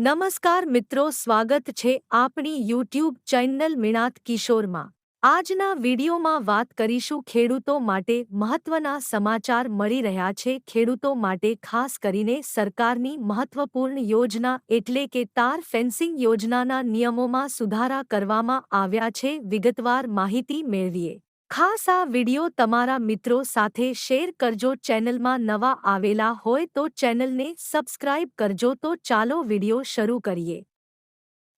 નમસ્કાર મિત્રો, સ્વાગત છે આપણી યુટ્યુબ ચેનલ મિણાત કિશોરમાં. આજના વિડીયોમાં વાત કરીશું ખેડૂતો માટે મહત્વના સમાચાર મળી રહ્યા છે. ખેડૂતો માટે ખાસ કરીને સરકારની મહત્વપૂર્ણ યોજના એટલે કે તાર ફેન્સિંગ યોજનાના નિયમોમાં સુધારા કરવામાં આવ્યા છે. વિગતવાર માહિતી મેળવીએ. ખાસ આ વિડિયો તમારા મિત્રો સાથે શેર કરજો. ચેનલમાં નવા આવેલા હોય તો ચેનલને સબસ્ક્રાઇબ કરજો. તો ચાલો વિડિયો શરૂ કરીએ.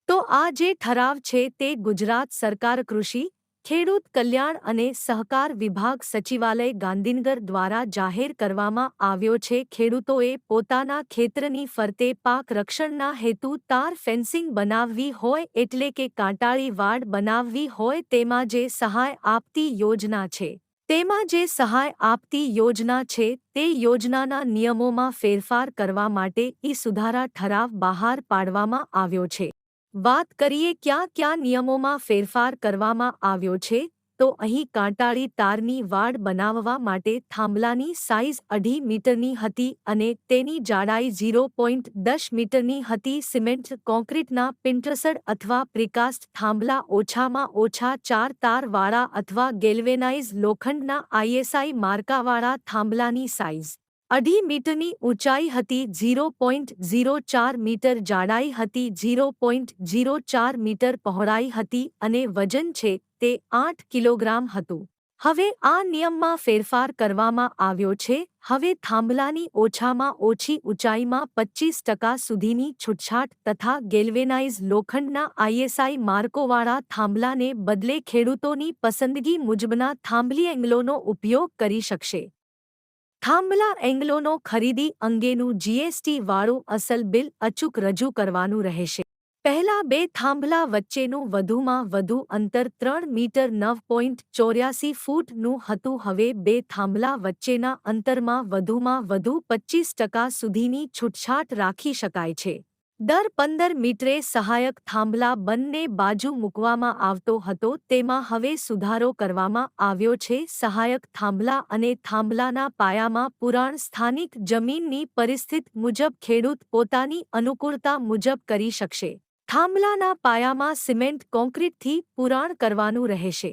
તો આ જે ઠરાવ છે તે ગુજરાત સરકાર કૃષિ ખેડૂત કલ્યાણ અને સહકાર વિભાગ સચિવાલય ગાંધીનગર દ્વારા જાહેર કરવામાં આવ્યો છે. ખેડૂતોએ પોતાના ખેતરની ફરતે પાક રક્ષણના હેતુ તાર ફેન્સિંગ બનાવવી હોય એટલે કે કાંટાળી વાડ બનાવવી હોય તેમાં જે સહાય આપતી યોજના છે. તેમાં જે સહાય આપતી યોજના છે તે યોજનાના નિયમોમાં ફેરફાર કરવા માટે ઈ સુધારા ઠરાવ બહાર પાડવામાં આવ્યો છે. વાત કરીએ ક્યાં ક્યાં નિયમોમાં ફેરફાર કરવામાં આવ્યો છે, તો અહીં કાંટાળી તારની વાડ બનાવવા માટે થાંભલાની સાઇઝ અઢી મીટરની હતી અને તેની જાડાઈ ઝીરો પોઈન્ટ દસ મીટરની હતી. સિમેન્ટ કોન્ક્રીટના પિન્ટરસડ અથવા પ્રિકાસ્ટ થાંભલા ઓછામાં ઓછા ચાર તારવાળા અથવા ગેલ્વેનાઇઝ લોખંડના આઈએસઆઈ માર્કાવાળા થાંભલાની સાઇઝ અઢી મીટરની ઊંચાઈ હતી ઝીરો પોઈન્ટ ઝીરો ચાર મીટર, જાડાઈ હતી ઝીરો પોઈન્ટ ઝીરો ચાર મીટર, પહોળાઈ હતી અને વજન છે તે આઠ કિલોગ્રામ હતું. હવે આ નિયમમાં ફેરફાર કરવામાં આવ્યો છે. હવે થાંભલાની ઓછામાં ઓછી ઊંચાઈમાં પચીસ ટકા સુધીની છૂટછાટ તથા ગેલ્વેનાઇઝ લોખંડના આઈએસઆઈ માર્કોવાળા થાંભલાને બદલે ખેડૂતોની પસંદગી મુજબના થાંભલી એંગલોનો ઉપયોગ કરી શકશે. થાંભલા એંગ્લોનો ખરીદી અંગેનું જીએસટી વાળું અસલ બિલ અચૂક રજૂ કરવાનું રહેશે. પહેલા બે થાંભલા વચ્ચેનું વધુમાં વધુ અંતર ત્રણ મીટર નવ પોઈન્ટ ચોર્યાસી ફૂટનું હતું. હવે બે થાંભલા વચ્ચેના અંતરમાં વધુમાં વધુ પચીસ ટકા સુધીની છૂટછાટ રાખી શકાય છે. દર પંદર મીટરે સહાયક થાંભલા બંને બાજુ મૂકવામાં આવતો હતો, તેમાં હવે સુધારો કરવામાં આવ્યો છે. સહાયક થાંભલા અને થાંભલાના પાયામાં પુરાણ સ્થાનિક જમીનની પરિસ્થિતિ મુજબ ખેડૂત પોતાની અનુકૂળતા મુજબ કરી શકશે. થાંભલાના પાયામાં સિમેન્ટ કોન્ક્રીટથી પુરાણ કરવાનું રહેશે.